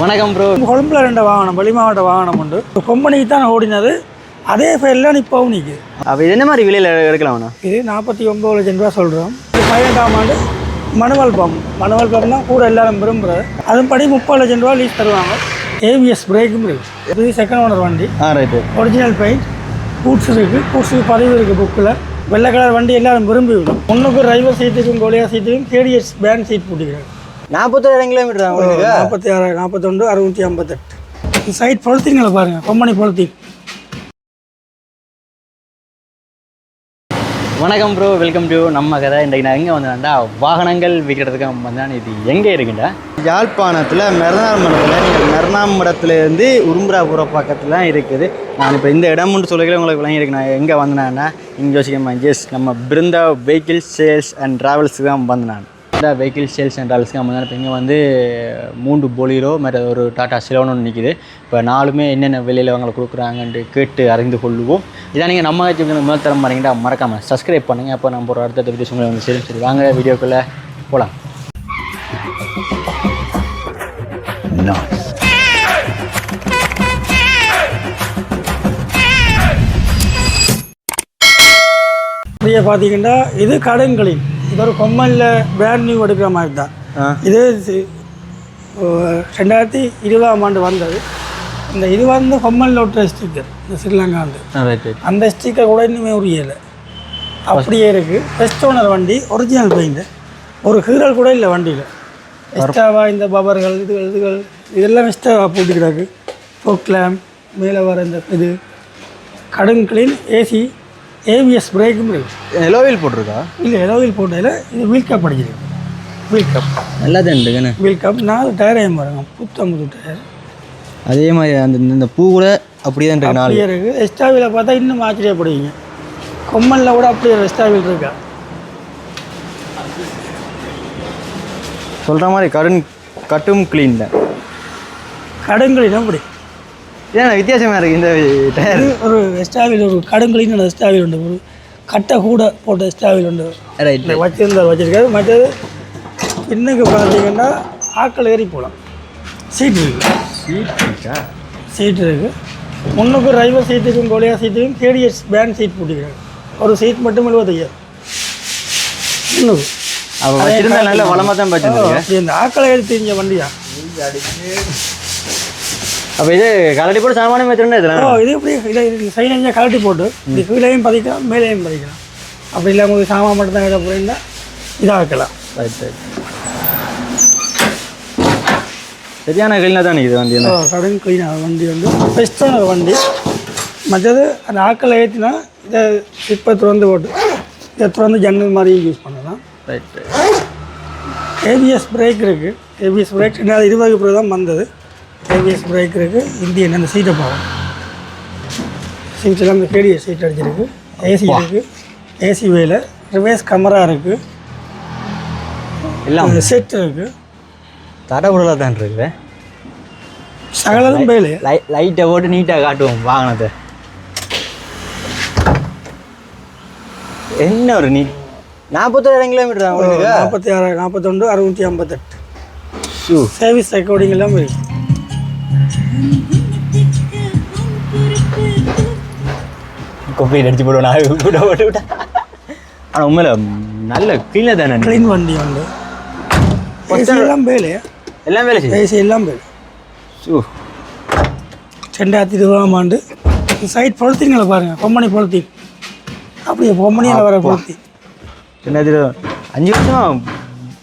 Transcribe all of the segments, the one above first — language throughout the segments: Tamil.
வணக்கம் ப்ரோ கொழும்புல ரெண்டு வாகனம் வெளி மாவட்ட வாகனம் உண்டு. கொம்பனிக்கு தான் ஓடினது. அதே ஃபைலில் இப்போவும் நிற்குது அப்போ இது என்ன மாதிரி விலையில் எடுக்கலாம்ண்ணா இது நாற்பத்தி ஒம்பது லட்சம் ரூபா சொல்கிறோம் பதினெட்டாம் ஆண்டு மனுவல் பம்ப் மனுவல் பம்ப் தான் கூட எல்லாரும் விரும்புகிறது அதன்படி முப்பது லட்சம் ரூபா லீஸ் தருவாங்க. ஏவிஎஸ் பிரேக்கும் இருக்குது இது செகண்ட் ஓனர் வண்டி. ஒரிஜினல் பெயிண்ட் பூட்ஸ் இருக்குது பூட்ஸுக்கு பதிவு இருக்குது புக்கில் வெள்ளை கலர் வண்டி எல்லாரும் விரும்பி விடும். முன்னுக்கு டிரைவர் சீட்டுக்கும் கோலியா சீட்டுக்கும் கேடிஎஸ் பேண்ட் சீட் போட்டுக்கிறாங்க. நாற்பத்தோராயிரம் கிலோமீட்டர் தான் உங்களுக்கு? நாற்பத்தி ஆறு நாற்பத்தொன்று அறுநூற்றி ஐம்பத்தெட்டு. சைட் பொழுத்திங்களை பாருங்கள் கொம்பனி பொழுத்தி. வணக்கம் ப்ரோ வெல்கம் டு நம்ம கதை. இன்றைக்கு நான் எங்கே வந்தேன்டா வாகனங்கள் விற்கிறதுக்கு வந்தேன். இது எங்கே இருக்குண்டா யாழ்ப்பாணத்தில் மெர்னாமடத்தில் நீங்கள் மெர்னாமடத்துலேருந்து உரும்புராபுரம் பக்கத்தில் தான் இருக்குது. நான் இப்போ இந்த இடம்னு சொல்லி உங்களுக்கு விளங்கி இருக்கு நான் எங்கே வந்தேன்னா இங்கே வச்சுக்கேன் ஜெஸ் நம்ம பிருந்தா வெஹிக்கிள் சேல்ஸ் அண்ட் ட்ராவல்ஸுக்கு தான் வந்தேன் நான். இந்த வெஹிக்கிள் சேல்ஸ் அண்ட் ட்ராவல்ஸ்க்கு நம்ம தான் இங்கே வந்து மூன்று போலீரோ மற்ற ஒரு டாட்டா சிலோன்னு ஒன்று நிற்கிது இப்போ நாலுமே என்னென்ன விலையில் அவங்களை கொடுக்குறாங்கன்ட்டு கேட்டு அறிந்து கொள்வோம். இதான் நீங்கள் நம்ம வச்சு முதல் தரம் பாருங்கடா மறக்காமல் சப்ஸ்கிரைப் பண்ணுங்கள் அப்போ நம்ம ஒரு அடுத்த வீடியோஸ் உங்களை வந்து சரி சரி வாங்க வீடியோக்குள்ளே போகலாம் அப்படியே பார்த்தீங்கன்னா இது கடன்களின் இது ஒரு கொம்மலில் பிராண்ட் நியூ எடுக்கிற மாதிரி தான் இது ரெண்டாயிரத்தி இருபதாம் ஆண்டு வந்தது இந்த இது வந்து கொம்மலில் ஒட்டுற ஸ்டிக்கர் இந்த ஸ்ரீலங்கா வந்து அந்த ஸ்டிக்கர் கூட இன்னுமே உரியலை அப்படியே இருக்குது பெஸ்ட் ஓனர் வண்டி ஒரிஜினல் பெயிண்ட் ஒரு கீரல் கூட இல்லை வண்டியில் எக்ஸ்ட்ராவாக இந்த பபர்கள் இதுகள் இதுகள் இதெல்லாம் எக்ஸ்ட்ராவாக போட்டுக்கிறாங்க ஃபோக் லேம்ப் மேலே வர இந்த இது கடன் கிளீன் ஏசி ஏபிஎஸ் பிரேக்கும் இருக்குது எலோவில் போட்டிருக்கா? இல்லை எலோவில் போட்டதில் இது வீல் கப் அடிக்கிறது வீல் கப் நல்லா தான் இருக்குண்ணே வீல் கப் நாலு டயரையும் பாருங்க புத்தம்பது டயர் அதே மாதிரி அந்த இந்த பூ கூட அப்படியே தான் இருக்கு நாலு. இருக்குது எக்ஸ்ட்ரா வீலை பார்த்தா இன்னும் ஆச்சரியப்படுவீங்க. கொம்மலில் கூட அப்படியே எக்ஸ்ட்ரா வீல் இருக்கா? சொல்கிற மாதிரி கடன் கட்டும் க்ளீன் தான். கடுங்களின் அப்படி. ஏன்னா வித்தியாசமாக இருக்குது இந்த டயர்? ஒரு எஸ்டாவில் ஒரு கடுங்களின் எஸ்டாவில் உண்டு. ஒரு கட்டை கூட போட்ட எஸ்டாவில் உண்டு. ரைட் இந்த வச்சிருந்தார் வச்சிருக்காரு மற்றது பின்னுக்கு பார்த்தீங்கன்னா ஆக்கள் ஏறி போகலாம். சீட் இருக்கு. சீட் இருக்கு? முன்னுக்கு டிரைவர் சீட்டுக்கும் கோலியா சீட்டுக்கும் கேடிஎஸ் பேண்ட் சீட் போட்டுக்கிறாங்க. ஒரு சீட் மட்டும் எழுபத்தையாயிரம். முன்னுக்கு. அப்போ வச்சிருந்தா நல்ல வளமாக தான் அப்படி இந்த ஆக்களை ஏறி தெரிஞ்ச வண்டியா? அப்போ இது கலடி போட்டு சாமானியம் வச்சிருந்தா ஓ இதெல்லாம் இது இப்படி இல்லை இது சைலஞ்சாக கழட்டி போட்டு இப்படி கீழேயும் பதிக்கலாம் மேலேயும் பதிக்கலாம். அப்படி இல்லை உங்களுக்கு சாமான் மட்டும் தான் இதை போயிருந்தா இதாக வைக்கலாம் ரைட் ரைட் சரியான க்ளீனாக தான் இது வண்டி ஓ கடன் க்ளீனாக வண்டி வந்து பெஸ்ட்டான ஒரு வண்டி. மற்றது அந்த ஆக்களை ஏற்றினா இதை இப்போ திறந்து போட்டு இதை திறந்து ஜன்னல் மாதிரியும் யூஸ் பண்ணலாம். ரைட் ஏபிஎஸ் பிரேக் இருக்குது ஏபிஎஸ் பிரேக் ரெண்டாவது இருபதுக்கு பிறகு தான் வந்தது. ஏபிஎஸ் பிரேக் இருக்குது இந்தியன் அந்த சீட்டை பார்க்கும் சீட்டெல்லாம் இந்த கேடிஎஸ் சீட் அடிச்சிருக்கு. ஏசி இருக்குது ஏசி வேலை ரிவேஸ் கேமரா இருக்குது எல்லாம். செட் இருக்குது தடபுடலாக தான் இருக்குது. சகலதும் வேலை லை லைட்டை போட்டு நீட்டாக காட்டுவோம். வாகனத்தை என்ன ஒரு நீ நாற்பத்தோராயிரம் கிலோமீட்டர் தான் உங்களுக்கு? நாற்பத்தி ஆறு நாற்பத்தொன்று அறுநூற்றி ஐம்பத்தெட்டு. சர்வீஸ் ரெக்கார்டிங் எல்லாம் இருக்கு கொப்பையில் அடிச்சு போடுவோம் நான் போட்டு விட்டா ஆனால் உண்மையில நல்ல க்ளீனாக தானே க்ளீன் வண்டி உண்டு ஏசி எல்லாம் வேலை எல்லாம் வேலை செய்யும் ஏசி எல்லாம் வேலை ஷூ ரெண்டாயிரத்தி இருபதாம் ஆண்டு சைட் பொழுத்திங்களை பாருங்கள் பொம்மணி பொழுத்தின் அப்படியே பொம்மணியில் வர பொழுத்தி ரெண்டாயிரத்தி அஞ்சு வருஷம்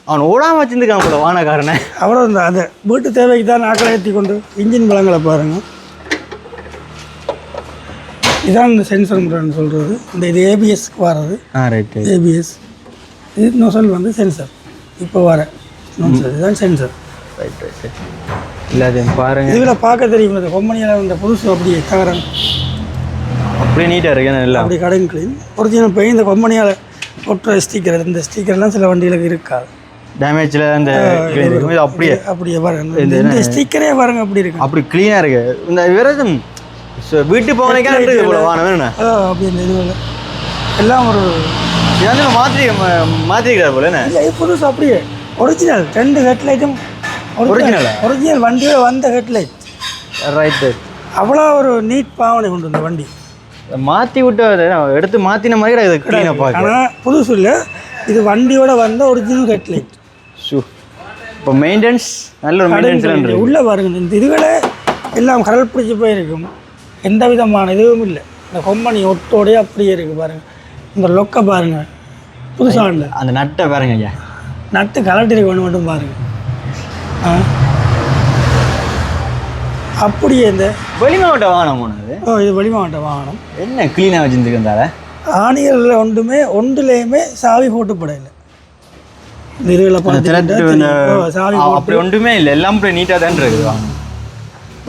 அவன் ஓடாமல் வச்சுருந்துக்கான் போல வானக்காரனை. அப்புறம் இந்த அந்த வீட்டு தேவைக்கு தான் நாக்களை ஏற்றி கொண்டு இன்ஜின் பழங்களை பாருங்கள் இதான் இந்த சென்சர் முறைன்னு சொல்கிறது இந்த இது ஏபிஎஸ்க்கு வர்றது. ஆ ரைட் ஏபிஎஸ் இது நொசல் வந்து சென்சர் இப்போ வர நொசல் இதுதான் சென்சர் ரைட் ரைட் இல்லாதையும் பாருங்க. இதில் பார்க்க தெரியும். இந்த கொம்பனியில் இந்த புதுசு அப்படியே தகரம். அப்படியே நீட்டாக இருக்கு நல்லா அப்படி கடன் கிளீன் ஒரிஜினல் போய் இந்த கொம்பனியால் ஒட்டுற ஸ்டிக்கர் இந்த ஸ்டிக்கர்லாம் சில வண்டிகளுக்கு இருக்காது. டேமேஜில் அந்த இது அப்படியே அப்படியே பாருங்க. இந்த- ஸ்டிக்கரே பாருங்க அப்படி இருக்கு. அப்படி க்ளீனாக இருக்கு. இந்த விரதம் வீட்டு போவனைக்கா இருக்குது போல அதான் அப்படி இந்த இது எல்லாம் ஒரு இது வந்து மாற்றி மாற்றிக்கிறார் போல என்ன? இல்லை இது புதுசு அப்படியே. ஒரிஜினல் ரெண்டு ஹெட்லைட்டும் ஆ? ஒரிஜினல் வண்டியோட வந்த ஹெட்லைட் ரைட்டு அவ்வளோ ஒரு நீட் பாவனை கொண்டு வந்த வண்டி. மாற்றி விட்டு எடுத்து மாற்றின மாதிரி கிடையாது. க்ளீனாக பார்க்க ஆனால் புதுசு இல்லை. இது வண்டியோட வந்த ஒரிஜினல் ஹெட்லைட் இப்போ மெயின்டெனன்ஸ் நல்ல ஒரு மெயின்டெனன்ஸ்லாம் இருக்கு. உள்ளே பாருங்க இந்த இதுகளே எல்லாம் கடல் பிடிச்சி போயிருக்கும். எந்த விதமான இதுவும் இல்லை. இந்த கொம்பனி ஒட்டோடயே அப்படியே இருக்குது பாருங்க. இந்த லொக்கை பாருங்க. புதுசாக அந்த நட்டை பாருங்க ஐயா. நட்டு கலட்டி இருக்கு ஒன்று மட்டும் பாருங்க. ஆ? அப்படியே இந்த வெளி மாவட்ட வாகனம் போனது ஓ இது வெளிமாவட்ட வாகனம். என்ன க்ளீனாக வச்சுருந்தால ஆணிகளில் ஒன்றுமே ஒன்றுலேயுமே சாவி போட்டு இந்த- பார்த்துக்கிட்டா அப்படி ஒன்றுமே இல்லை. எல்லாம் இப்படி நீட்டாக தான் இருக்குது.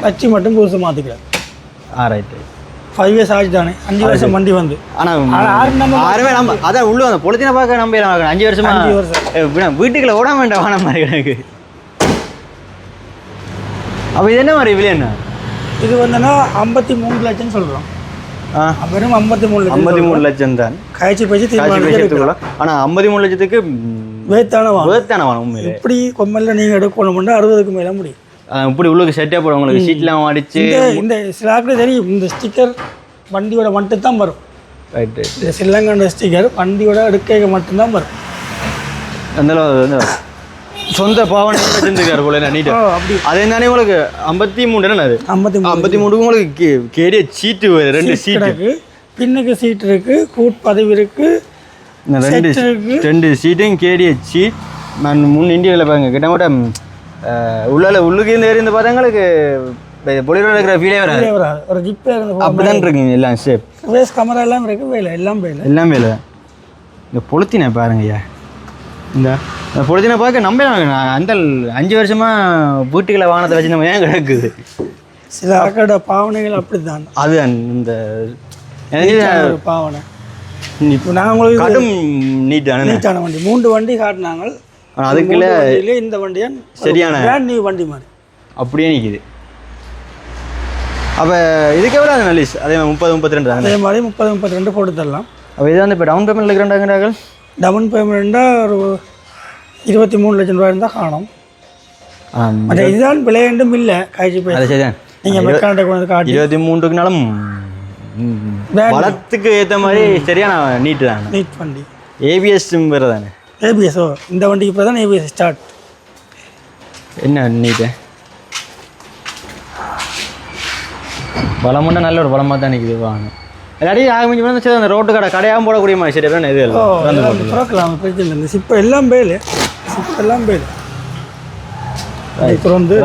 வச்சு மட்டும் புதுசு மாற்றிக்கிறார் ஆ ரைட்டு ஃபைவ் இயர்ஸ் ஆச்சு தானே அஞ்சு வருஷம் வண்டி வந்து. ஆனால் ஆறுமே நம்ம அதான் உள்ள அந்த பொழுத்தின பார்க்க நம்ப அஞ்சு வருஷமா? அஞ்சு வருஷம். வீட்டுக்குள்ள ஓடாம வேண்டாம். வாகனம் மாதிரி எனக்கு அப்போ இது என்ன மாதிரி விலை என்ன? இது வந்துன்னா ஐம்பத்தி மூணு லட்சம் சொல்கிறோம் வெறும் ஐம்பத்தி மூணு ஐம்பத்தி மூணு லட்சம் தான். காய்ச்சி பேச்சு காட்சி தீர்மானம் பேசுறதுக்குள்ள ஆனால் ஐம்பத்தி மூணு லட்சத்துக்கு வேத்தான வாங்க வேர்த்தான வாகனம் உண்மையிலே. எப்படி கொம்மல்ல நீங்கள் எடுக்கணும்னா அறுபதுக்கு மேலே முடியும். இப்படி உள்ளுக்கு செட்டே போடும் உங்களுக்கு? சீட்லாம் அடிச்சு. இந்த சிலாக்கில் தெரியும். இந்த ஸ்டிக்கர் வண்டியோட மட்டும் தான் வரும் ரைட்டு இந்த சில்லங்கண்ட ஸ்டிக்கர் வண்டியோட எடுக்க மட்டும்தான் வரும். அந்த சொந்த பாவனை வச்சிருந்துருக்காரு போல என்ன நீட்டு? அப்படி. அதே தானே உங்களுக்கு ஐம்பத்தி மூணு என்ன அது? ஐம்பத்தி மூணு ஐம்பத்தி மூணு உங்களுக்கு கே- கேடிய சீட்டு ரெண்டு சீட்டு பின்னுக்கு சீட் இருக்கு கூட் பதவி இருக்கு ரெண்டு ரெண்டு சீட்டையும் கேடிய சீட் நான் முன் இந்தியாவில் பாருங்க அஹ், உள்ளால உள்ளுக்கு இருந்து ஏறி இந்த பார்த்தங்களுக்கு பொலிரோட இருக்கிற ஃபீலே வராது. ஒரு இருந்து அப்படிதான் இருக்குங்க எல்லாம் ஷேப் கேமரா எல்லாம் இருக்கு வேலை எல்லாம் வேலை. எல்லாமே இல்லை இந்த பொளுத்தினை பாருங்க ஐயா இந்த பொளுத்தினை பார்க்க நம்ப அந்த அஞ்சு வருஷமா வீட்டுக்குள்ள வாகனத்தை வச்சு நம்ம ஏன் கிடக்குது? சில ஆக்கோட பாவனைகள் அப்படித்தான். அது இந்த பாவனை. இப்போ நாங்கள் கடும் நீட்டான நீட்டான வண்டி. மூன்று வண்டி காட்டினாங்க. அதுக்குள்ள இந்த வண்டியா சரியான- பிராண்ட் நியூ வண்டி மாதிரி. அப்படியே நிற்கிது அப்போ இதுக்கு எவ்வளோ நல்லிஸ் அதே மாதிரி முப்பது முப்பத்தி ரெண்டு அதே மாதிரி முப்பது முப்பத்தி ரெண்டு போட்டு தரலாம் அப்போ இது வந்து இப்போ டவுன் பேமெண்ட் இருக்கிறாங்கிறார்கள்? டவுன் பேமெண்ட்டாக ஒரு இருபத்தி மூணு லட்சம் ரூபாய் இருந்தால் காணும். மற்ற இதுதான் விளையாண்டும் இல்லை காய்ச்சி போய். நீங்கள் மெக்கானிட்ட கொண்டு காட்டி. இருபத்தி மூன்றுக்குனாலும் வளத்துக்கு ஏற்ற மாதிரி சரியான நீட்டு தானே. நீட் வண்டி. ஏபிஎஸ் வேறு தானே? ஏபிஎஸ்ஓ இந்த வண்டிக்கு இப்போ தான் ஏபிஎஸ் ஸ்டார்ட் என்ன நீட்டு பலமுன்னா நல்ல ஒரு பலமாக தான் நிற்குது வாங்க. எல்லாரையும் ஆக மிஞ்சி அந்த ரோட்டு கடை கடையாகவும் போடக்கூடிய மாதிரி சரி தானே இது எல்லாம் திறக்கலாம் பிரச்சனை இல்லை சிப்பை எல்லாம் பேலு சிப்பை எல்லாம் பேலு போட்டு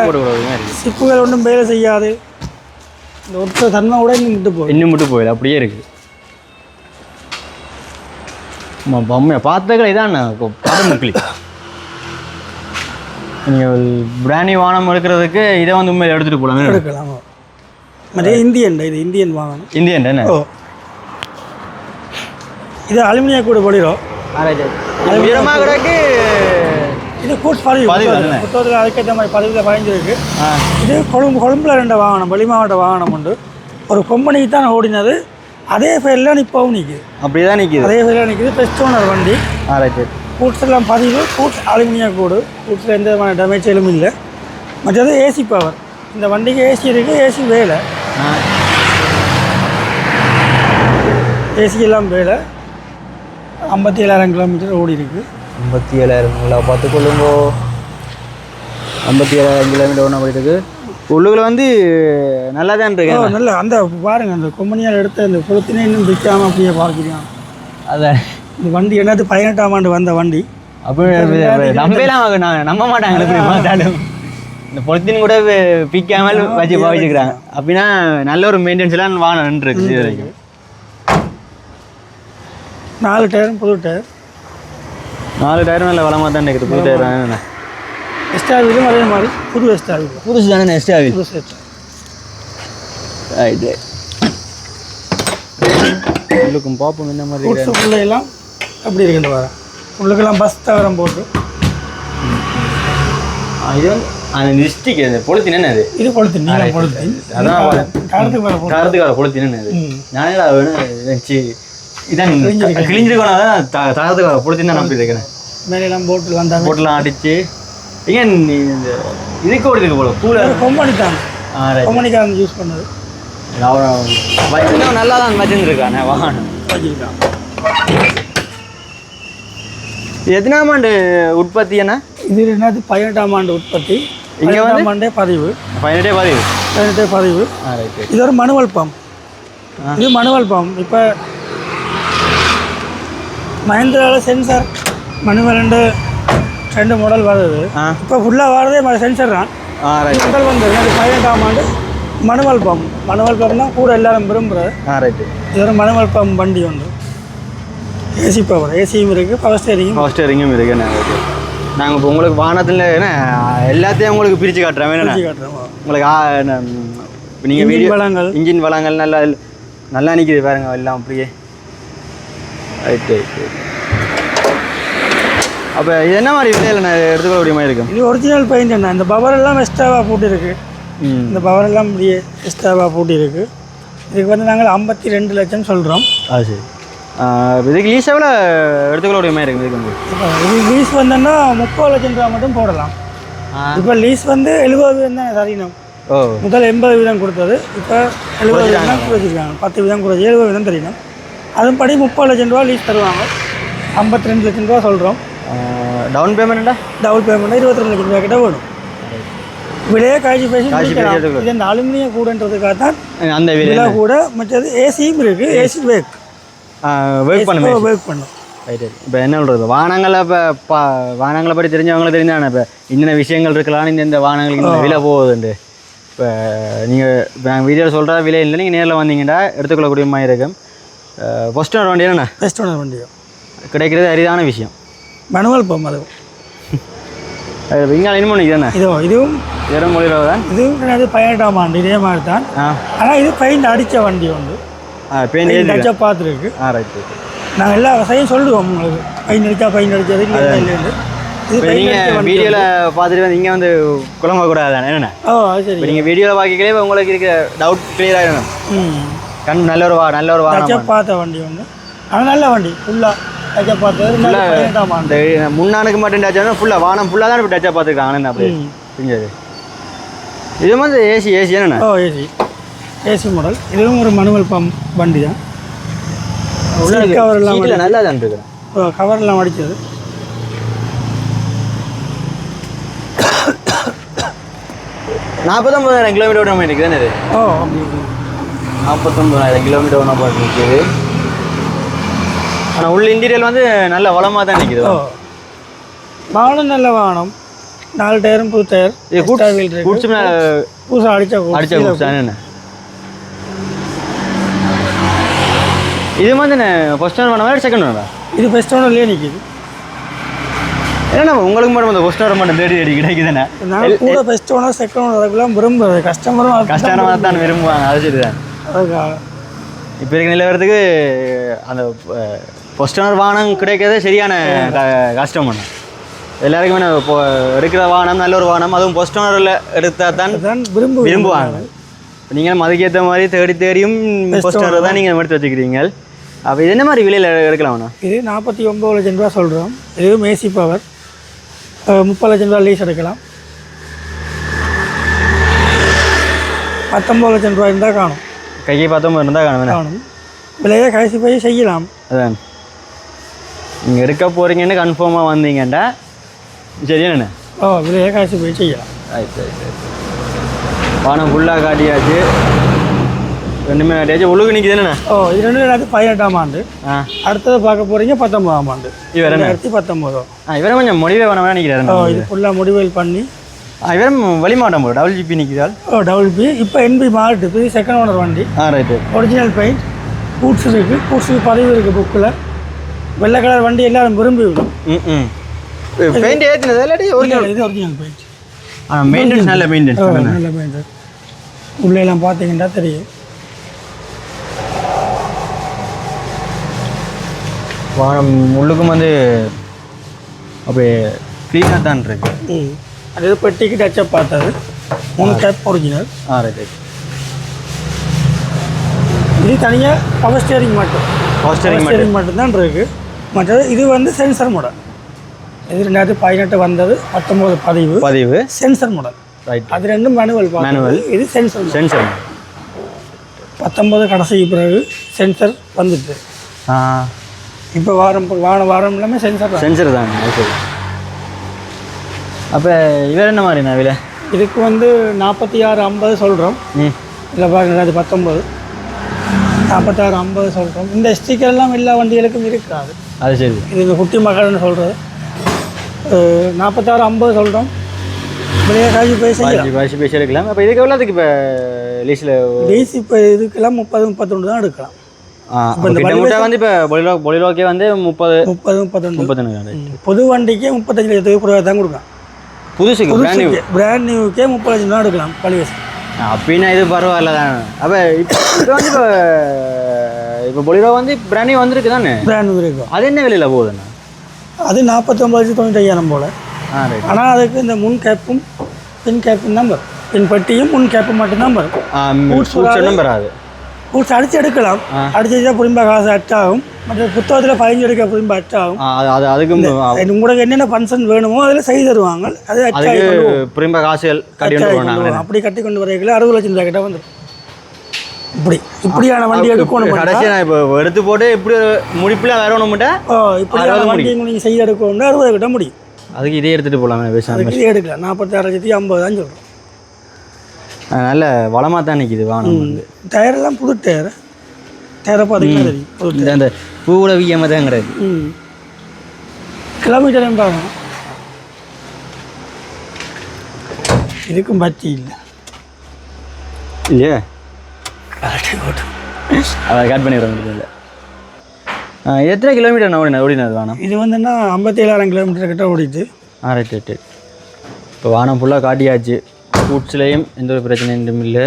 போடக்கூடாது மாதிரி சிப்புகள் ஒன்றும் வேலை செய்யாது இந்த ஒருத்தர் தன்மை கூட இன்னும் விட்டு போகுது இன்னும் மட்டும் போயில அப்படியே இருக்கு அம்மையா பார்த்ததுல இதான் படம் முக்கிலி நீங்கள் பிராணி வானம் எடுக்கிறதுக்கு இதை வந்து உண்மையில் எடுத்துகிட்டு போகலாம் எடுக்கலாம் மற்ற இந்தியன் இது இந்தியன் வாங்கணும் இந்தியன் என்ன ஓ. இது அலுமினிய கூட பொடிரும் உயரமாக கிடக்கு. இது கூட் பதிவு. புத்தகத்துல. அதுக்கேற்ற மாதிரி பதிவில் பதிஞ்சிருக்கு. ஆ. இது கொழும்பு கொழும்புல ரெண்டு வாகனம் வெளி மாவட்ட வாகனம் உண்டு. ஒரு கொம்பனிக்கு தான் ஓடினது. அதே ஃபைலில் இப்போவும் நிற்குது அப்படியே தான் நிற்கிது அதே ஃபைலில் நிற்குது பெஸ்ட் ஓனர் வண்டி. கூட்ஸ் எல்லாம் பதிவு. கூட்ஸ் அலுமினிய கூடு. கூட்ஸில் எந்த விதமான டேமேஜ்களும் இல்லை. மற்றது ஏசி பவர் இந்த வண்டிக்கு ஏசி இருக்குது ஏசி வேலை. எல்லாம் வேலை. ஐம்பத்தி ஏழாயிரம் கிலோமீட்டர் ஓடி இருக்கு. ஐம்பத்தி ஏழாயிரம் நல்லா பார்த்துக்கொள்ளுங்கோ ஐம்பத்தி ஏழாயிரம் கிலோமீட்டர் ஒன்றா போயிட்டு உள்ளுக்குள்ள வந்து நல்லா தான் இருக்கு. நல்ல. அந்த பாருங்க அந்த கொம்பனியால் எடுத்த அந்த பொருத்தினே இன்னும் விற்காம அப்படியே பார்க்குறீங்க அதான். இந்த வண்டி என்னது? பதினெட்டாம் ஆண்டு வந்த வண்டி. அப்படி நம்பலாம் நம்ப மாட்டாங்க இந்த பொலித்தீன் கூட பிக்காமல் வச்சு பாவிச்சுக்கிறாங்க. அப்படின்னா நல்ல ஒரு மெயின்டெனன்ஸ் எல்லாம் வாகனம் இருக்கு நாலு டயரும் புது டயர். நாலு டயரும் நல்ல வளமாக தான் இருக்குது புது டயர் தானே எஸ்டாவிலும் அதே மாதிரி புது எஸ்டாவில் புதுசு தானே நெக்ஸ்ட் ஆகுது புது செட் ரைட்டு உள்ளுக்கும் பார்ப்போம் என்ன மாதிரி இருக்கு. கூட்ஸுக்குள்ளே எல்லாம் எப்படி இருக்குன்னு வரேன் உள்ளுக்கெல்லாம் பஸ் தகரம் போட்டு. இது வந்து அந்த டிஸ்ட்ரிக் அந்த பொலித்தீன் என்ன அது இது நீளம் கொளுத்து அதான் காலத்துக்கு மேலே போட்டு காரத்துக்கார பொலித்தீன் என்ன அது. நானே வேணும் சி இதான் கிழிஞ்சிருக்கோனா. தான் பொலித்தீன் தான் நம்பி இருக்கிறேன் மேலே எல்லாம் போட்டு எல்லாம் தண்ணி போட்டெல்லாம் அடிச்சு ஏன் நீ இந்த இதுக்கு ஓடுதுக்கு போல கூலர் கொம்பனி தான் ஆ ரைட் கொம்பனிக்காரன் யூஸ் பண்ணது. இன்னும் நல்லா தான் வச்சுருக்கானே வாகனம். வச்சிருக்கான். எத்தனாம் ஆண்டு உற்பத்தி என்ன? இது என்னது? பதினெட்டாம் ஆண்டு உற்பத்தி. இங்க வந்து? ஆண்டே பதிவு. பதினெட்டே பதிவு. பதினெட்டே பதிவு. இது ஒரு மனுவல் பம்ப். இது மனுவல் பம்ப் இப்போ மஹேந்திராவில் சென்சார் மனுவல் ரெண்டு ரெண்டு மாடல் வருது இப்போ ஃபுல்லாக வரதே சென்சர் தான். முதல் வந்து அது பதினெட்டாம் ஆண்டு மனுவல் பம்ப் மனுவல் பம்ப் தான் கூட எல்லாரும் விரும்புகிறது இது ஒரு மனுவல் பம்ப் வண்டி ஒன்று. ஏசி பவர் ஏசியும் இருக்குது பவர் ஸ்டேரிங்கும் ஃபர்ஸ்ட் ஸ்டேரிங்கும் இருக்கு என்ன ஓகே நாங்கள் இப்போ உங்களுக்கு வாகனத்தில் என்ன எல்லாத்தையும் உங்களுக்கு பிரித்து காட்டுறோம் என்ன காட்டுறோம் உங்களுக்கு நீங்கள் வீடியோ வளங்கள். இன்ஜின் வளங்கள் நல்லா நல்லா நிற்கிது பாருங்க எல்லாம் அப்படியே. ரைட் ரைட் அப்போ இது என்ன மாதிரி விலையில் நான் எடுத்துக்கொள்ள முடியுமா இருக்கும் இது ஒரிஜினல் பெயிண்ட் என்ன? இந்த பவர் எல்லாம் எக்ஸ்ட்ராவாக போட்டிருக்கு. இந்த பவர் எல்லாம் இப்படியே எக்ஸ்ட்ராவாக போட்டிருக்கு. இதுக்கு வந்து நாங்கள் ஐம்பத்தி ரெண்டு லட்சம் சொல்கிறோம் அது சரி. ஆ, இதுக்கு லீஸ் எவ்வளோ எடுத்துக்கொள்ள முடியுமா இருக்கும் இதுக்கு வந்து? இது லீஸ் வந்தோன்னா முப்பது லட்சம் ரூபா மட்டும் போடலாம். இப்போ லீஸ் வந்து எழுபது வீதம் தான் தரணும் முதல் எண்பது வீதம் கொடுத்தது இப்போ எழுபது வீதம் குறைச்சிருக்காங்க. பத்து வீதம் குறைச்சி எழுபது வீதம் தெரியணும் அதன்படி முப்பது லட்சம் ரூபா லீஸ் தருவாங்க. ஐம்பத்தி ரெண்டு லட்சம் ரூபா சொல்கிறோம் டவுன் பேமெண்ட்டா டபுள் பேமெண்ட் இருபத்தி ரெண்டு லட்சம் ரூபா கிட்ட வேணும் விலையே காய்ச்சி பேசி இது இந்த அலுமினிய கூடன்றதுக்காக தான் அந்த விலை கூட மற்றது ஏசியும் இருக்குது ஏசி வேக் ஒர்க் பண்ணுமே வேக் பண்ணும். ரைட் இப்போ என்ன சொல்கிறது வாகனங்களை இப்போ பா வாகனங்களை பற்றி தெரிஞ்சவங்கள தெரிஞ்சானே இப்போ இன்னென்ன விஷயங்கள் இருக்கலாம் இந்த இந்த வாகனங்களுக்கு இந்த விலை போகுதுண்டு. இப்போ நீங்கள் இப்போ நாங்கள் வீடியோவில் சொல்கிற விலை இல்லை நீங்கள் நேரில் வந்தீங்கன்னா எடுத்துக்கொள்ளக்கூடிய மாதிரி இருக்கும். ஃபஸ்ட் ஒரு வண்டி என்னண்ணா? பெஸ்ட் ஓனர் வண்டியும் கிடைக்கிறது அரிதான விஷயம். மனுவல் பம் அது. அது இங்கே இன்னும் இதுதானே இதோ இதுவும் வெறும் மொழியில் தான் இதுவும் கிடையாது பதினெட்டாம் ஆண்டு இதே மாதிரி தான் ஆனால் இது பெயிண்ட் அடித்த வண்டி உண்டு ஆ பெயிண்ட் டச்சப் பார்த்துருக்கு. ஆ ரைட் நாங்கள் எல்லா விவசாயம் சொல்லுவோம் உங்களுக்கு. பெயிண்ட் அடித்தா பெயிண்ட் அடித்தது இல்லை இது அடித்த நீங்கள் வீடியோவில் பார்த்துட்டு வந்து இங்கே வந்து குழம்ப கூடாது தானே என்னண்ணா? ஓ சரி. நீங்கள் வீடியோவில் பார்க்கலே உங்களுக்கு இருக்க டவுட் கிளியர் ஆகிடும் ம். கண் நல்ல ஒரு வா நல்ல ஒரு வாகனம் டச்சப் பார்த்த வண்டி ஒன்று ஆனால் நல்ல வண்டி ஃபுல்லாக டச்சப் ஆண்டு அந்த முன்னானுக்கு மட்டும் டச் ஆனால் ஃபுல்லாக வானம் ஃபுல்லாக தான் இப்போ டச்சாக பார்த்துருக்காங்க அப்படியே. ம். செஞ்சது இது வந்து ஏசி ஏசி என்னண்ணா ஓ ஏசி ஏசி மாடல் இதுவும் ஒரு மனுவல் பம்ப் வண்டி தான் சீட் கவர் எல்லாம் சீட்டில் நல்லா தான் இருக்கிறேன் ஓ, கவர் எல்லாம் அடிச்சது நாற்பத்தொம்பதாயிரம் கிலோமீட்டர் ஓட மாதிரி இருக்குது இது? ஓ அப்படி நாற்பத்தொம்பதாயிரம் கிலோமீட்டர் ஒன்றா பார்த்து நிற்கிது ஆனால் உள்ள இன்டீரியல் வந்து நல்ல வளமாக தான் நிற்கிது வாகனம் நல்ல வாகனம். நாலு டயரும் புது டயர் இது எக்ஸ்ட்ரா வீல் இருக்கு. குடிச்சு புதுசாக அடிச்ச அடிச்ச குடிச்சு என்ன? இது வந்து ஃபர்ஸ்ட் ஒன் வேணா செகண்ட் வேணா இது பெஸ்ட் ஓனர்லேயே நிற்கிது ஏன்னா உங்களுக்கு மட்டும் அந்த ஃபர்ஸ்ட் மட்டும் தேடி தேடி கிடைக்குதுண்ணே நான் கூட பெஸ்ட் ஓனர் செகண்ட் ஓனர் அதுக்கெல்லாம் விரும்புறது. கஸ்டமரும் கஷ்டமாக தான் விரும்புவாங்க அது சரிதான் இப்போ இருக்க நிலவரத்துக்கு அந்த ஃபர்ஸ்ட் ஓனர் வாகனம் கிடைக்கிறதே சரியான கஷ்டம் பண்ண எல்லாருக்குமே இப்போ இருக்கிற வாகனம் நல்ல ஒரு வாகனம். அதுவும் ஃபர்ஸ்ட் ஓனரில் எடுத்தால் தான் அதுதான் விரும்பு விரும்புவாங்க. நீங்களும் அதுக்கேற்ற மாதிரி தேடி தேடியும் ஃபர்ஸ்ட் ஓனர் தான் நீங்கள் எடுத்து வச்சுக்கிறீங்க. அப்போ இது என்ன மாதிரி விலையில் எடுக்கலாம்ண்ணா இது நாற்பத்தி ஒம்பது லட்சம் ரூபா சொல்கிறோம் இதுவும் ஏசி பவர் முப்பது லட்சம் ரூபா லீஸ் எடுக்கலாம். பத்தொம்பது லட்சம் ரூபா இருந்தால் காணும். கையை பார்த்தோம் இருந்தால் காணும் விலையே கடைசி போய் செய்யலாம் அதான் நீங்கள் எடுக்க போகிறீங்கன்னு கன்ஃபார்மாக வந்தீங்கண்டா சரியாண்ணே ஓ விலையே கடைசி போய் செய்யலாம் ரைட் ரைட் வானம் ஃபுல்லாக காட்டியாச்சு ரெண்டுமே காட்டியாச்சு ஒழுங்கு நிற்கிது என்னண்ணே ஓ இது ரெண்டு ரெண்டாயிரத்தி பதினெட்டாம் ஆண்டு ஆ அடுத்தது பார்க்க போகிறீங்க பத்தொன்பதாம் ஆண்டு இவர் ரெண்டாயிரத்தி பத்தொம்போதோ ஆ இவரை கொஞ்சம் முடிவே வேணாம் நிற்கிறாரு ஓ இது ஃபுல்லாக முடிவுகள் பண்ணி இவரும் வெளி மாவட்டம் போல டபுள் ஜிபி நிற்கிறாள் ஓ டபுள் பி இப்போ என்பி மாறிட்டு இப்போ செகண்ட் ஓனர் வண்டி. ஆ ரைட்டு ஒரிஜினல் பெயிண்ட் பூட்ஸ் இருக்குது பூட்ஸுக்கு பதிவு இருக்குது புக்கில் வெள்ளை கலர் வண்டி எல்லாரும் விரும்பி விடும். ம் ம். பெயிண்ட் ஏற்றினது இல்லாட்டி ஒரு இல்ல, இது ஒரிஜினல் பெயிண்ட் ஆ மெயின்டெனன்ஸ் நல்ல மெயின்டெனன்ஸ் நல்ல பெயிண்ட் உள்ளே எல்லாம் பார்த்தீங்கன்னா தெரியும். வானம் உள்ளுக்கும் வந்து அப்படியே க்ளீனாக தான் இருக்கு. அது பெட்டிக்கு டச்சப் பார்த்தது மூணு கேப் ஒரிஜினல் ஆ ரைட் ரைட் இது தனியாக பவர் ஸ்டியரிங் மட்டும். பவர் ஸ்டியரிங் மட்டும்தான் இருக்குது மற்றது இது வந்து சென்சர் மாடல் இது ரெண்டாயிரத்தி பதினெட்டு வந்தது பத்தொம்போது பதிவு. பதிவு. சென்சர் மாடல் ரைட் அது ரெண்டும் மேனுவல் மேனுவல் இது சென்சர் சென்சர் பத்தொம்போது கடைசிக்கு பிறகு சென்சர் வந்துட்டு. இப்போ வாரம் வாரம் வாரம் எல்லாமே சென்சர் தான். சென்சர் அது சரி அப்போ இவர் என்ன மாதிரிண்ணா விலை? இதுக்கு வந்து நாற்பத்தி ஆறு ஐம்பது சொல்கிறோம் இல்லை ரெண்டாயிரத்தி பத்தொம்போது நாற்பத்தாறு ஐம்பது சொல்கிறோம் இந்த ஸ்டிக்கர் எல்லாம் எல்லா வண்டிகளுக்கும் இருக்காது. அது சரி. இது இந்த குட்டி மகள்னு சொல்கிறது நாற்பத்தாறு ஐம்பது சொல்கிறோம் காய்ச்சி பேசி எடுக்கலாம் அப்போ இதுக்கு எவ்வளோத்துக்கு இப்போ லீஸில் பேசி இப்போ இதுக்கெல்லாம் முப்பது முப்பத்தொன்று தான் எடுக்கலாம். வந்து இப்போ பொலிரோ பொலிரோக்கே வந்து முப்பது முப்பது முப்பத்தொன்று. முப்பத்தொன்று புது வண்டிக்கே முப்பத்தஞ்சு லட்சத்துக்கு தான் கொடுக்கலாம். புதுசுக்கு பிராண்ட் நியூ பிராண்ட் நியூக்கே முப்பது லட்சம் தான் எடுக்கலாம் பழைய அப்படின்னா இது பரவாயில்ல தான். அப்போ இப்போ வந்து இப்போ இப்போ பொலிரோ வந்து பிராண்ட் நியூ வந்திருக்கு தானே? பிராண்ட் நியூ இருக்கும் அது என்ன விலையில் போகுதுண்ணா அது நாற்பத்தொம்பது லட்சம் தொண்ணூற்றி ஐயாயிரம் போல் ஆனால் அதுக்கு இந்த முன் கேப்பும் பின் கேப்பும் தான் வரும். பின் பட்டியும் முன் கேப்பும் மட்டும்தான் வரும். பூட்ஸ் ஒன்றும் பூட்ஸ் அடித்து எடுக்கலாம். அடிச்சா புரிம்பா காசு அட்டாகும் மற்ற புத்தகத்தில் பதினஞ்சு எடுக்க புரிம்பா அட்டாகும் ஆ, அது அது அதுக்கும் உங்களுக்கு என்னென்ன ஃபங்க்ஷன் வேணுமோ அதில் செய்து தருவாங்க. அது. புரிம்ப போவோம். அப்படி கட்டி கொண்டு வரையில அறுபது லட்சம் ரூபாய் கிட்ட வந்துடும். இப்படி இப்படியான வண்டி எடுக்கணும் கடைசி நான் இப்போ எடுத்து போட்டு இப்படி முடிப்பில் வேற ஒன்று மட்டும் ஓ இப்படியான வண்டி நீங்கள் செய்து எடுக்கணும்னா அறுபது கிட்ட முடியும். அதுக்கு இதே எடுத்துகிட்டு போகலாமே பேசாம அதுக்கு இது எடுக்கலாம். நாற்பத்தாறு லட்சத்தி ஐம்பது தான் சொல்கிறோம் நல்ல வளமாக தான் நிற்கிது வானம் வந்து. டயரெல்லாம் புது டயர். டயரை பார்த்தீங்கன்னா தெரியும் அந்த பூவோட வியமாக தான் கிடையாது கிலோமீட்டர் பார்க்கணும் இதுக்கும் பத்தி இல்லை. இல்லையா? அதை கட் பண்ணிடுறோம் இல்லை எத்தனை கிலோமீட்டர் நான் ஓடினது ஓடினது வானம்? இது வந்துன்னா ஐம்பத்தேழாயிரம் கிலோமீட்டர் கிட்ட ஓடிட்டு. ஆ ரைட் இப்போ வானம் ஃபுல்லாக காட்டியாச்சு. ஃபுட்ஸ்லேயும் எந்த ஒரு பிரச்சனையும் இல்லை.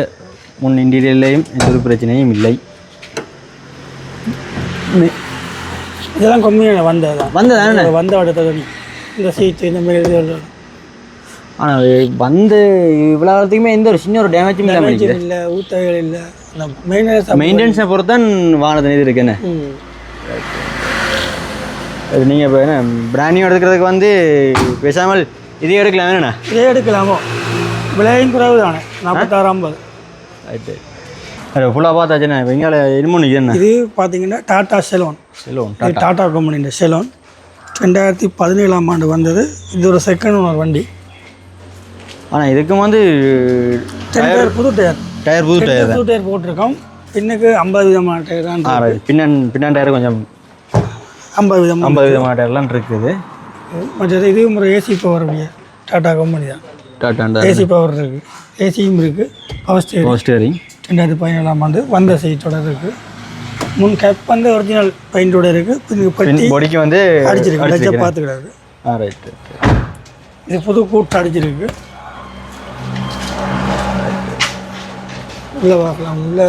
முன் இன்டீரியர்லேயும் எந்த ஒரு பிரச்சனையும் இல்லை. இதெல்லாம் கம்மியான வந்தது. தான் வந்ததானே வந்த அடுத்த தண்ணி இந்த சீட்டு இந்த மாதிரி ஆனால் வந்து இவ்வளோ காலத்துக்குமே எந்த ஒரு சின்ன ஒரு டேமேஜும் இல்லாமல் இல்லை ஊத்தகள் இல்லை. மெயின்டெனன்ஸை பொறுத்து தான் வானத்தின் இது இருக்குன்னு அது நீங்கள் இப்போ என்ன பிராண்டியும் எடுக்கிறதுக்கு வந்து பேசாமல் இதே எடுக்கலாம் என்னண்ணா? இதே எடுக்கலாமோ? விலையும் குறைவு தானே நாற்பத்தாறு ஐம்பது ரைட்டு ஃபுல்லாக பார்த்தாச்சுண்ணா இங்கே இருமுன்னு என்ன இது பார்த்தீங்கன்னா டாடா செலோன் செல்வம் இது டாடா கம்பெனியோட செலோன் ரெண்டாயிரத்தி பதினேழாம் ஆண்டு வந்தது இது ஒரு செகண்ட் ஓனர் வண்டி ஆனால் இதுக்கும் வந்து டயர் புது டயர் டயர் புது டயர் புது டயர் போட்டிருக்கோம் பின்னுக்கு ஐம்பது விதமான டயர் தான் பின்னான் பின்னான் டயர் கொஞ்சம் ஐம்பது விதமாக ஐம்பது விதமான டயர்லாம் இருக்குது மற்றது இதுவும் ஒரு ஏசி பவர் உடைய டாடா கம்பெனி தான் டாட்டா ஏசி பவர் இருக்குது ஏசியும் இருக்குது பவர் ஸ்டேரிங் ஸ்டேரிங் ரெண்டாயிரத்தி பதினேழாம் ஆண்டு வந்த சீட்டோட இருக்குது முன் கேப் வந்து ஒரிஜினல் பெயிண்டோட இருக்குது பொடிக்கு வந்து அடிச்சிருக்கு. லட்சம் பார்த்துக்கிறாரு ஆ ரைட் இது புது கூட்டு அடிச்சிருக்கு. உள்ள பார்க்கலாம். உள்ள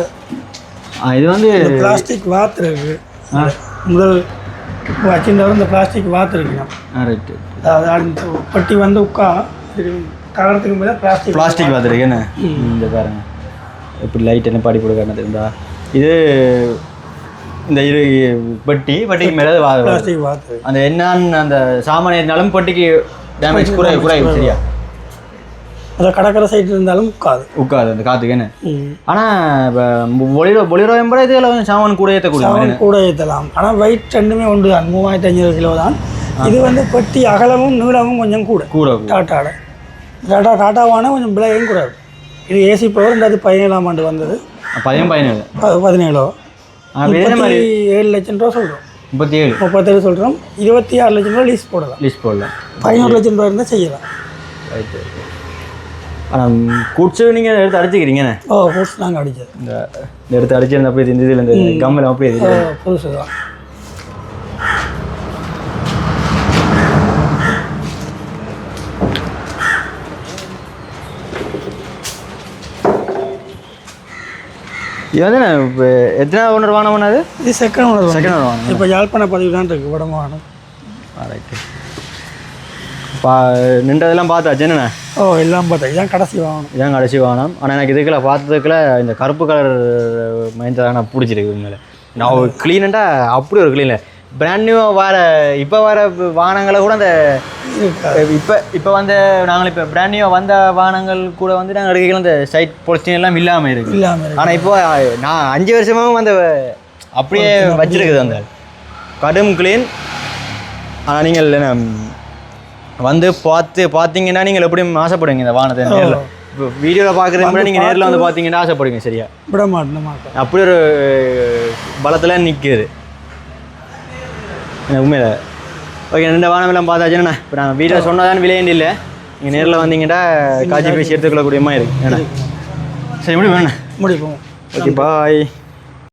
இது வந்து பிளாஸ்டிக் வாத்து இருக்கு. முதல் வச்சிருந்தவர் இந்த பிளாஸ்டிக் வாத்து இருக்கு. ஆ ரைட் அதாவது அடுத்த பட்டி வந்து உட்கா தகரத்துக்கு மேலே பிளாஸ்டிக் பிளாஸ்டிக் பார்த்துருக்கு என்ன? இந்த பாருங்க. எப்படி லைட் என்ன பாடி கொடுக்க இருந்தா இது இந்த இரு பெட்டி பெட்டிக்கு மேலே வா- பிளாஸ்டிக் வாத்து அந்த என்னன்னு அந்த சாமான் இருந்தாலும் பெட்டிக்கு டேமேஜ் குறை குறையும் சரியா? அதை கடற்கரை சைடு இருந்தாலும் உட்காது உட்காது அந்த காத்துக்கு என்ன. ஆனால் இப்போ பொலிரோ பொலிரோ என்பது இதில் வந்து சாமான் கூட ஏற்றக்கூடிய அவன் கூட ஏற்றலாம் ஆனால் வெயிட் ரெண்டுமே ஒன்று தான் மூவாயிரத்தி ஐநூறு கிலோ தான். இது வந்து பெட்டி அகலமும் நீளமும் கொஞ்சம் கூட. கூட டாட்டாட டாட்டா டாட்டாவான கொஞ்சம் விலையும் கூட இது ஏசி பவர் ரெண்டாயிரத்தி பதினேழாம் ஆண்டு வந்தது. பதியம் பதினேழு. பதினேழோ? முப்பத்தி ஏழு லட்சம் ரூபா சொல்கிறோம் முப்பத்தி ஏழு. முப்பத்தேழு சொல்கிறோம் இருபத்தி ஆறு லட்சம் ரூபா லீஸ் போடலாம். லிஸ்ட் போடல பதினோரு லட்சம் ரூபா இருந்தால் செய்யலாம். ரைட்டு ஆனால் குடிச்சு நீங்கள் எடுத்து அடிச்சுக்கிறீங்கண்ணே ஓ புதுசு நாங்கள் அடித்தது இந்த எடுத்து அடிச்சிருந்த அப்படியே இந்த இதில் இந்த கம்மில் அப்படியே புதுசு தான். இது வந்து நான் இப்போ எத்தனை ஓனர் வாங்கின அது? இது செகண்ட் ஓனர் செகண்ட் ஓனர் வாங்கினேன் இப்போ யாழ்ப்பாண பதிவு தான் இருக்குது வடமாகாணம் ரைட்டு பா நின்றதெல்லாம் பார்த்தாச்சு என்னண்ணே ஓ எல்லாம் பார்த்தா. இதான் கடைசி வாங்கணும் இதான் கடைசி வாகனம். ஆனால் எனக்கு இதுக்குள்ள பார்த்ததுக்குள்ள இந்த கருப்பு கலர் மைண்ட் தான் நான் பிடிச்சிருக்கு உண்மையில நான் க்ளீனண்டாக அப்படி ஒரு க்ளீனில் பிராண்ட் நியூ வர இப்போ வர வாகனங்களை கூட அந்த இப்போ இப்போ வந்த நாங்கள் இப்போ பிராண்ட் நியூ வந்த வாகனங்கள் கூட வந்து நாங்கள் எடுக்கல அந்த சைட் பொலிஸ்டின் எல்லாம் இல்லாமல் இருக்கு. ஆனால் இப்போ நான் அஞ்சு வருஷமாவும் அந்த அப்படியே வச்சிருக்குது அந்த. கடும் க்ளீன் ஆனால் நீங்கள் என்ன, வந்து பார்த்து பார்த்தீங்கன்னா நீங்கள் எப்படியும் ஆசைப்படுவீங்க இந்த வாகனத்தை நேரில். இப்போ வீடியோவில் பார்க்குறது கூட நீங்கள் நேரில் வந்து பார்த்தீங்கன்னா ஆசைப்படுவீங்க சரியா. விட மாட்டேன் அப்படி ஒரு பலத்தில் நிற்கிது உண்மையில ஓகே இந்த வாகனமெல்லாம் பார்த்தாச்சுன்னா இப்போ நாங்கள் வீட்டில் சொன்னதான் விலையண்டி இல்லை நீங்கள் நேரில் வந்தீங்கன்னா காட்சி பேசி எடுத்துக்கொள்ளக்கூடிய மாதிரி இருக்கு. ஏன்னா சரி. முடியும் வேணா முடிப்போம். Okay bye